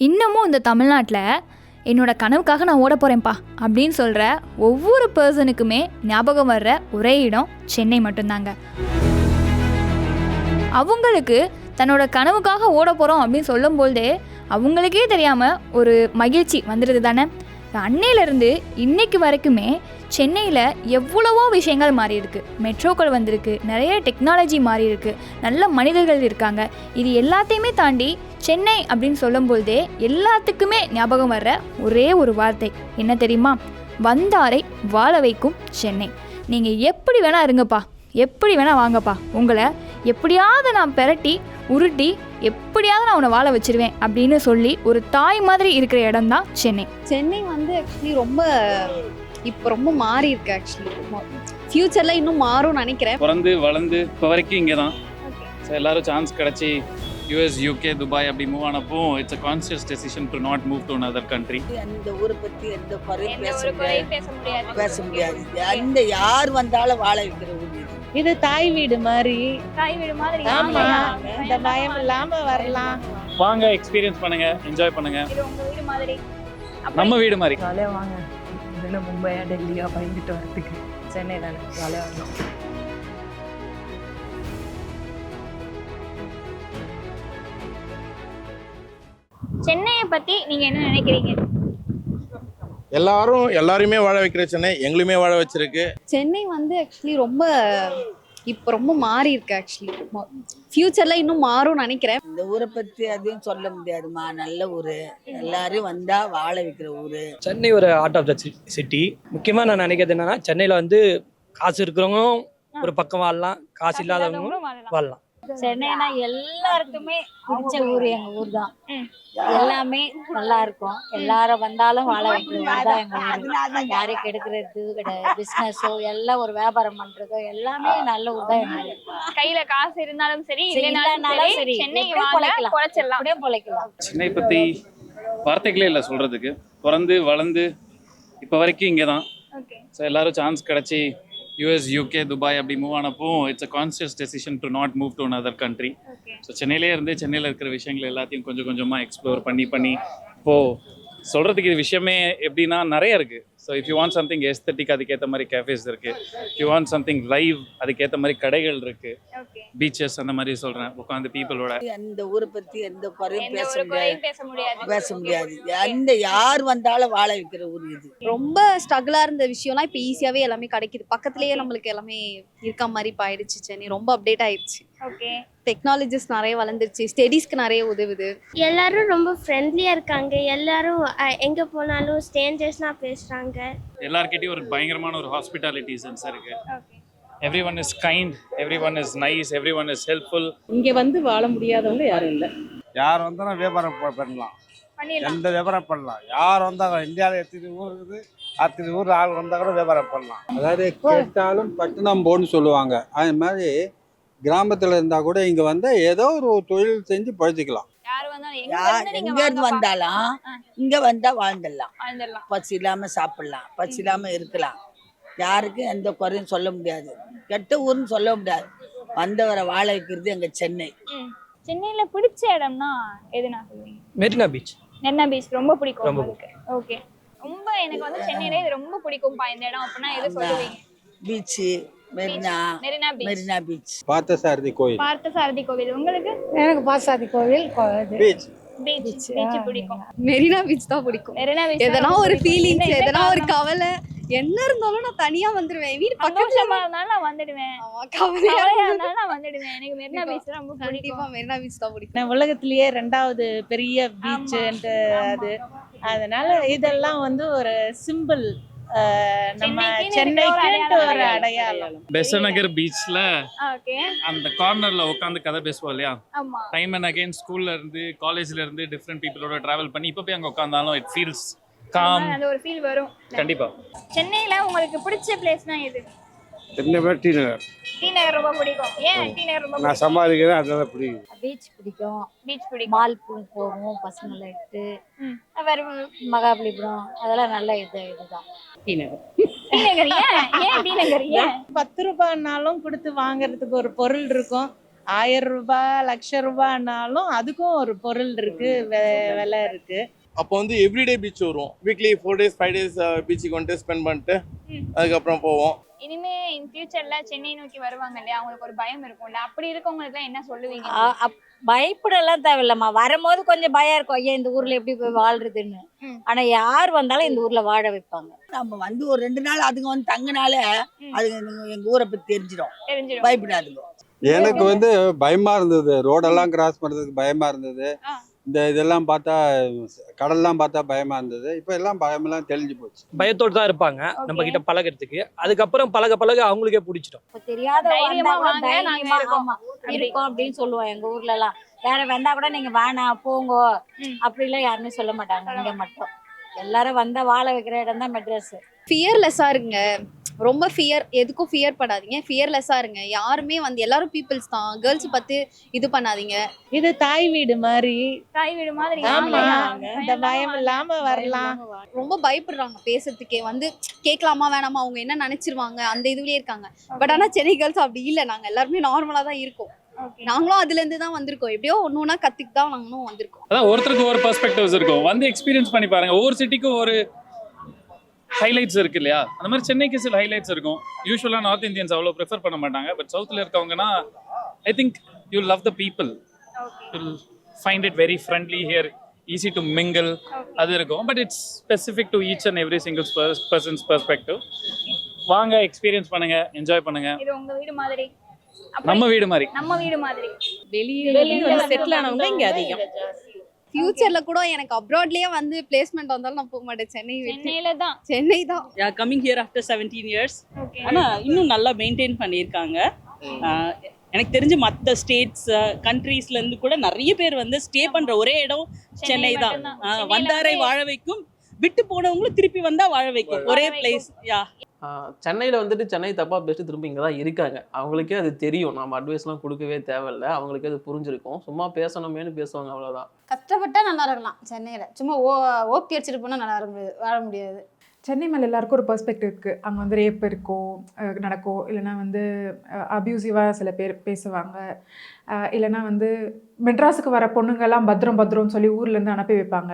இன்னமும் இந்த தமிழ்நாட்டில் என்னோட கனவுக்காக நான் ஓட போகிறேன்ப்பா அப்படின்னு சொல்கிற ஒவ்வொரு பர்சனுக்குமே ஞாபகம் வர்ற ஒரே இடம் சென்னை மட்டும்தாங்க. அவங்களுக்கு தன்னோட கனவுக்காக ஓட போகிறோம் அப்படின்னு சொல்லும்போதே அவங்களுக்கே தெரியாமல் ஒரு மகிழ்ச்சி வந்துடுது தானே? அன்னையிலேருந்து இன்னைக்கு வரைக்குமே சென்னையில் எவ்வளவோ விஷயங்கள் மாறி இருக்கு மெட்ரோக்கள் வந்திருக்கு நிறைய டெக்னாலஜி மாறி இருக்கு நல்ல மனிதர்கள் இருக்காங்க. இது எல்லாத்தையுமே தாண்டி சென்னை அப்படின்னு சொல்லும்போதே எல்லாத்துக்குமே ஞாபகம் வர்ற ஒரே ஒரு வார்த்தை. என்ன தெரியுமா? வந்தாரை வாழ வைக்கும் சென்னை. நீங்கள் எப்படி வேணால் இருங்கப்பா எப்படி வேணால் வாங்கப்பா. உங்களை எப்படியாவது நான் பெரட்டி உருட்டி எப்படியாவது நான் உன்னை வாழ வச்சிருவேன் அப்படின்னு சொல்லி ஒரு தாய் மாதிரி இருக்கிற இடம் தான் சென்னை. சென்னை வந்து ஆக்சுவலி ரொம்ப இப்போ ரொம்ப மாறி இருக்கு ஆக்சுவலி ஃபியூச்சர்ல இன்னும் மாறும்னு நினைக்கிறேன். பிறந்து வளர்ந்து இப்போ வரைக்கும் இங்கே தான் எல்லாரும் சான்ஸ் கிடச்சி யூஎஸ் யூகே துபாய் அப்படி move ஆனப்போ it's a conscious decision to not move to another country. அந்த ஊரை பத்தி எந்த குறையும் பேச முடியாது. பேச முடியாது. பேச முடியாது. அந்த யார் வந்தாலும் வாழ வைக்கிற ஊர் இது. தாய் வீடு மாதிரி. தாய் வீடு மாதிரி. ஆமா. இந்த பயம் இல்லாம வரலாம். வாங்க எக்ஸ்பீரியன்ஸ் பண்ணுங்க என்ஜாய் பண்ணுங்க. இது உங்க வீடு மாதிரி. நம்ம வீடு மாதிரி. வாங்க. இல்லைன்னா மும்பையா டெல்லியா பயந்துட்டு வரதுக்கு. சென்னை தானே ஜாலியாக வரலாம் சென்னையை பத்தி நீங்க என்ன நினைக்கிறீங்க? எல்லாரும் எல்லாரையுமே வாழ வைக்கிற சென்னை எங்களுமே வாழ வச்சிருக்கு. சென்னை வந்து ஆக்சுவலி ரொம்ப இப்போ ரொம்ப மாறி இருக்கு ஆக்சுவலி ஃபியூச்சர்ல இன்னும் மாறும்னு நினைக்கிறேன். இந்த ஊரை பத்தி அதையும் சொல்ல முடியாதுமா நல்ல ஊரு. எல்லாரும் வந்தா வாழ வைக்கிற ஊரு. சென்னை ஒரு ஆர்ட் ஆஃப் த சிட்டி முக்கியமாக நான் நினைக்கிறது என்னன்னா சென்னையில் வந்து காசு இருக்கிறவங்களும் ஒரு பக்கம் வாழலாம். காசு இல்லாதவங்களும் வாழலாம். சென்னைனா எல்லாருக்குமே பிடிச்ச ஊர் எங்க ஊர் தான் எல்லாமே நல்லா இருக்கும் எல்லாரும் வந்தாலும் வாழ வைக்கிற ஊர் தான் எங்க ஊர். யாரையும் கெடுக்கிறது கிடையாது. பிசினஸோ எல்லாம் ஒரு வியாபாரம் பண்றதோ எல்லாமே நல்ல ஊர் தான் எங்க கையில காசு இருந்தாலும் சரி இல்லைனாலும் சரி சரி. சென்னை எப்படி வாங்க பொழைக்கலாம். அப்படியே பொழைக்கலாம். சென்னை பற்றி வார்த்தைகளே இல்லை சொல்கிறதுக்கு பிறந்து வளர்ந்து இப்போ வரைக்கும் இங்கே தான் ஸோ எல்லாரும் சான்ஸ் கிடச்சி யூஎஸ் யூகே துபாய் அப்படி move ஆனப்போ it's a conscious decision to not move to another country. Okay so சென்னையிலே இருந்து சென்னையில் இருக்கிற விஷயங்கள் எல்லாத்தையும் கொஞ்சம் கொஞ்சமாக எக்ஸ்ப்ளோர் பண்ணி பண்ணி இப்போது சொல்கிறதுக்கு இது விஷயமே எப்படின்னா நிறைய இருக்குது so if you want something aesthetic அதுக்கேற்ற மாதிரி கேஃபேஸ் இருக்குது if you want something live அதுக்கேற்ற மாதிரி கடைகள் இருக்குது ஓகே பீச்சஸ் அந்த மாதிரி சொல்கிறேன் உட்காந்து பீப்புளோட அந்த ஊரை பத்தி எந்த குறையும் எந்த பேச முடியாது குறையும் பேச முடியாது. பேச முடியாது. அந்த யார் வந்தாலும் வாழ வைக்கிற ஊர் இது. ரொம்ப ஸ்ட்ரகிளா இருந்த விஷயம்லாம் இப்போ ஈஸியாவே எல்லாமே கிடைக்குது. பக்கத்துலயே நம்மளுக்கு எல்லாமே இருக்க மாதிரி இப்போ ஆயிடுச்சு சென்னை. ரொம்ப அப்டேட் ஆயிடுச்சு ஓகே டெக்னாலஜிஸ் நிறைய வளர்ந்துருச்சு. ஸ்டடீஸ்க்கு நிறைய உதவுது. எல்லாரும் ரொம்ப ஃப்ரெண்ட்லியாக இருக்காங்க. எல்லாரும் எங்கே போனாலும் ஸ்டேஞ்சர்ஸ்லாம் பேசுகிறாங்க எல்லார்கிட்டயும் ஒரு பயங்கரமான ஒரு ஹாஸ்பிட்டாலிட்டி சென்ஸ் இருக்குது okay everyone is kind everyone is nice everyone is helpful இங்கே வந்து வாழ முடியாதவங்க யாரும் இல்லை. யார் வந்தாலும் வியாபாரம் ப- பண்ணலாம். பண்ணிடலாம். எந்த வியாபாரம் பண்ணலாம். யார் வந்தாலும் இந்தியாவில் எத்தனை ஊர் இருக்குது அத்தனை ஊர் ஆள் வந்தால் கூட வியாபாரம் பண்ணலாம். அதாவது கேட்டாலும் பட்டணம் போன்னு சொல்லுவாங்க. அது மாதிரி கிராமத்தில் இருந்தால் கூட இங்கே வந்து ஏதோ ஒரு தொழில் செஞ்சு பழச்சிக்கலாம் யார் வந்தாலும் எங்க இருந்து இருந்து. வந்தாலும். இங்க வந்தா வாழ்ந்துடலாம். வாழ்ந்துடலாம். பசி இல்லாம சாப்பிடலாம். பசி இல்லாம இருக்கலாம். யாருக்கும் எந்த குறையும் சொல்ல முடியாது. கெட்ட ஊர்னு சொல்ல முடியாது. வந்தவரை வாழ வைக்கிறது எங்க சென்னை. சென்னையில பிடிச்ச இடம்னா எதுனா சொல்லுவீங்க மெரினா பீச். மெரினா பீச் ரொம்ப பிடிக்கும் ரொம்ப உங்களுக்கு? ஓகே. ரொம்ப எனக்கு வந்து சென்னையில இது ரொம்ப பிடிக்கும்பா இந்த இடம் அப்படின்னா எது சொல்லுவீங்க? Beach. Marina Marina beach Marina beach Parthasarathy கோயில். பார்த்த சாரதி கோவில். உங்களுக்கு? எனக்கு பாசாதி கோவில் பீச் பீச் பீச் பிடிக்கும். மெரினா பீச் தான் பிடிக்கும். மெரினா பீச் எதனா ஒரு ஃபீலிங்ஸ் எதனா ஒரு கவலை. என்ன இருந்தாலும் நான் தனியா வந்துருவேன். வீடு பக்கத்துல இருந்தாலும் நான் வந்துடுவேன். கவலையா இருந்தாலும் நான் வந்துடுவேன். எனக்கு மெரினா பீச் ரொம்ப கண்டிப்பா மெரினா பீச் தான் பிடிக்கும். உலகத்திலேயே ரெண்டாவது பெரிய பீச்சுன்ட்டு அது. அதனால இதெல்லாம் வந்து ஒரு சிம்பிள் நம்ம சென்னைக்கு ஒரு அடையாளம். அடையாளம். பெசன் நகர் பீச்சில் ஓகே. அந்த கார்னரில் உட்காந்து கதை பேசுவோம் இல்லையா? ஆமா. டைம் அண்ட் அகைன் ஸ்கூல்ல இருந்து காலேஜ்ல இருந்து டிஃப்ரெண்ட் பீப்புளோட டிராவல் பண்ணி இப்போ போய் அங்கே உட்காந்தாலும் இட் ஃபீல்ஸ் காம் அந்த ஒரு ஃபீல் வரும். கண்டிப்பா. சென்னையில உங்களுக்கு பிடிச்ச பிளேஸ்னா எது? என்ன பேர்? டி நகர். டி நகர் ரொம்ப பிடிக்கும். ஏன் டி நகர் ரொம்ப நான் சம்பாதிக்கிறேன் அதெல்லாம் பிடிக்கும். பீச் பிடிக்கும். பீச் பிடிக்கும். மால் போவோம் பசங்களை இட்டு. வேற மகாபலிபுரம் அதெல்லாம் நல்ல இது இதுதான். டி நகர். ஏன்? ஏன் டி நகர் ஏன்? பத்து ரூபாய்னாலும் கொடுத்து வாங்குறதுக்கு ஒரு பொருள் இருக்கும். ஆயிரம் ரூபாய் லட்ச ரூபாய்னாலும் அதுக்கும் ஒரு பொருள் இருக்கு வெ- விலை இருக்கு. அப்போ வந்து எவ்ரிடே பீச் வருவோம். Weekly four days five days பீச்சுக்கு வந்துட்டு ஸ்பெண்ட் பண்ணிட்டு. அதுக்கப்புறம் போவோம். இனிமே இன் ஃபியூச்சர்ல சென்னை நோக்கி வருவாங்க இல்லையா? அவங்களுக்கு ஒரு பயம் இருக்கும்ல அப்படி இருக்கவங்களுக்கு என்ன சொல்லுவீங்க? பயப்படலாம் தேவையில்லம்மா. வரும்போது கொஞ்சம் பயம் இருக்கும். ஐயா இந்த ஊர்ல எப்படி போய் வாழ்றதுன்னு. ஆனா யார் வந்தாலும் இந்த ஊர்ல வாழ வைப்பாங்க. நம்ம வந்து ஒரு ரெண்டு நாள் அதுங்க வந்து தங்கினால. அதுங்க எங்க ஊரை பத்தி தெரிஞ்சிடும் தெரிஞ்சிடும் பயப்படாதுங்க. எனக்கு வந்து பயமா இருந்தது. ரோடெல்லாம் கிராஸ் பண்றதுக்கு பயமா இருந்தது. இந்த இதெல்லாம் பார்த்தா கடல்லாம் பார்த்தா பயமா இருந்தது. இப்போ எல்லாம் பயமெல்லாம் தெளிஞ்சு போச்சு. பயத்தோடு தான் இருப்பாங்க. நம்ம கிட்ட பழகுறதுக்கு. அதுக்கப்புறம் பழக பழக அவங்களுக்கே பிடிச்சிடும். இப்ப தெரியாத இருக்கோம். அப்படின்னு சொல்லுவோம் எங்க ஊர்ல எல்லாம் யாரும் வந்தா கூட நீங்க வேணாம் போங்க. அப்படி எல்லாம் யாருமே சொல்ல மாட்டாங்க. இங்க மட்டும். எல்லாரும் வந்தா வாழ வைக்கிற இடம் தான் மெட்ராஸ் ஃபியர்லெஸ்ஸாக இருங்க. ரொம்ப ஃபியர் எதுக்கும் ஃபியர் படாதீங்க. ஃபியர்லெஸ்ஸாக இருங்க. யாருமே வந்து எல்லாரும் பீப்புள்ஸ் தான். கேர்ள்ஸ் பத்தி இது பண்ணாதீங்க. இது தாய் வீடு மாதிரி. தாய் வீடு மாதிரி. ஆமா. இந்த பயம் இல்லாம வரலாம். ரொம்ப பயப்படுறாங்க பேசுறதுக்கே. வந்து கேட்கலாமா வேணாமா? அவங்க என்ன நினைச்சிருவாங்க? அந்த இதுலயே இருக்காங்க. பட் ஆனா சென்னை கேர்ள்ஸ் அப்படி இல்லை. நாங்க எல்லாருமே நார்மலா தான் இருக்கோம். நாங்களும் அதுல இருந்து தான் வந்திருக்கோம். எப்படியோ ஒண்ணு ஒண்ணா கத்துக்கு தான் நாங்களும் வந்திருக்கோம். அதான் ஒருத்தருக்கு ஒரு பெர்ஸ்பெக்டிவ்ஸ் இருக்கும். வந்து எக்ஸ்பீரியன்ஸ் பண்ணி பாருங்க. ஒவ்வொரு சிட்டிக்கும் ஒரு ஹைலைட்ஸ் இருக்கு இல்லையா அந்த மாதிரி சென்னைக்கு சில ஹைலைட்ஸ் இருக்கும். யூஸ்வலாக நார்த் இந்தியன்ஸ் அவ்வளோ ப்ரிஃபர் பண்ண மாட்டாங்க. பட் சவுத்தில் இருக்கவங்கன்னா I think you love the people. You find it very friendly here easy to mingle அது இருக்கும். But it's specific to each and every single person's perspective வாங்க எக்ஸ்பீரியன்ஸ் பண்ணுங்க என்ஜாய் பண்ணுங்க. இது உங்க வீடு மாதிரி. நம்ம வீடு மாதிரி. நம்ம வீடு மாதிரி. வந்து செட்டில் ஆனவங்க இங்க அதிகம். ஃபியூச்சர்ல கூட எனக்கு அப்ராட்லயே வந்து பிளேஸ்மெண்ட் வந்தாலும் நான் போக மாட்டேன் சென்னை விட்டு. சென்னையில தான். சென்னை தான். Yeah coming here after seventeen years ஆனால் இன்னும் நல்லா மெயின்டைன் பண்ணியிருக்காங்க. ஆஹ் எனக்கு தெரிஞ்சு மற்ற ஸ்டேட்ஸ் கண்ட்ரீஸ்லேருந்து கூட நிறைய பேர் வந்து ஸ்டே பண்ணுற ஒரே இடம் சென்னை தான். வந்தாரை வந்து- வாழ வைக்கும். விட்டு போனவங்களும் திருப்பி வந்தால் வாழ வைக்கும். ஒரே. Place yeah. சென்னையில் வந்துட்டு சென்னை தப்பாக பேசிட்டு திரும்ப இங்கே தான் இருக்காங்க. அவங்களுக்கே அது தெரியும். நம்ம அட்வைஸ்லாம் கொடுக்கவே தேவையில்ல. அவங்களுக்கே அது புரிஞ்சிருக்கும். சும்மா பேசணுமேனு பேசுவாங்க அவ்வளோதான் கஷ்டப்பட்டா நல்லா இருக்கலாம் சென்னையில். சும்மா ஓ ஓப்பி அடிச்சுட்டு போனால் நல்லா இருக்க முடியாது வாழ முடியாது. சென்னை மேலே எல்லாருக்கும் ஒரு பெர்ஸ்பெக்டிவ் இருக்குது அங்கே வந்து ரேப் இருக்கோ அஹ் நடக்கும் இல்லைன்னா வந்து அப்யூசிவாக சில பேர் பேசுவாங்க. இல்லைனா இல்லைன்னா வந்து மெட்ராஸுக்கு வர பொண்ணுங்கெல்லாம் பத்திரம் பத்திரம்னு சொல்லி ஊர்லேருந்து அனுப்பி வைப்பாங்க.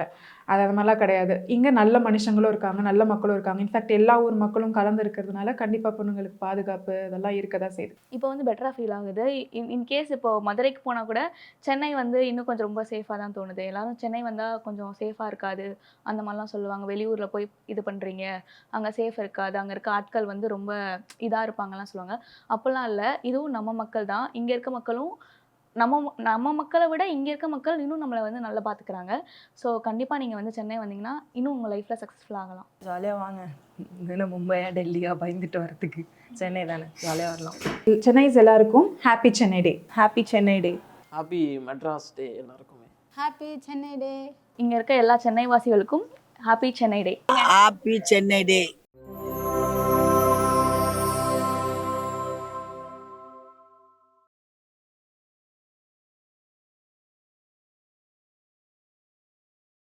அது அது மாதிரிலாம் கிடையாது. இங்கே நல்ல மனுஷங்களும் இருக்காங்க நல்ல மக்களும் இருக்காங்க. இன்ஃபேக்ட் எல்லா ஊர் மக்களும் கலந்து இருக்கிறதுனால கண்டிப்பாக பொண்ணுங்களுக்கு பாதுகாப்பு இதெல்லாம் இருக்க தான் செய்யுது. இப்போ வந்து பெட்டராக ஃபீல் ஆகுது. இன் இன்கேஸ் இப்போ மதுரைக்கு போனால் கூட சென்னை வந்து இன்னும் கொஞ்சம் ரொம்ப சேஃபாக தான் தோணுது. எல்லாரும் சென்னை வந்தால் கொஞ்சம் சேஃபாக இருக்காது. அந்த மாதிரிலாம் சொல்லுவாங்க. வெளியூரில் போய் இது பண்ணுறீங்க அங்கே சேஃப் இருக்காது. அங்கே இருக்க ஆட்கள் வந்து ரொம்ப இதாக இருப்பாங்கலாம் சொல்லுவாங்க. அப்போல்லாம் இல்லை. இதுவும் நம்ம மக்கள் தான். இங்கே இருக்க மக்களும் நம்ம ம- நம்ம மக்களை விட இங்கே இருக்க மக்கள் இன்னும் நம்மளை வந்து நல்லா பார்த்துக்கிறாங்க ஸோ கண்டிப்பாக நீங்கள் வந்து சென்னை வந்தீங்கன்னா இன்னும் உங்கள் லைஃப்பில் சக்ஸஸ்ஃபுல் ஆகலாம். ஜாலியாக வாங்க. என்ன மும்பையா டெல்லியா பயந்துட்டு வரதுக்கு சென்னை தானே. ஜாலியாக வரலாம். சென்னைஸ் எல்லாருக்கும் happy Chennai day happy Chennai day happy Madras day எல்லாருக்குமே. ஹாப்பி சென்னை டே இங்கே இருக்க எல்லா Chennai வாசிகளுக்கும் happy Chennai day happy Chennai day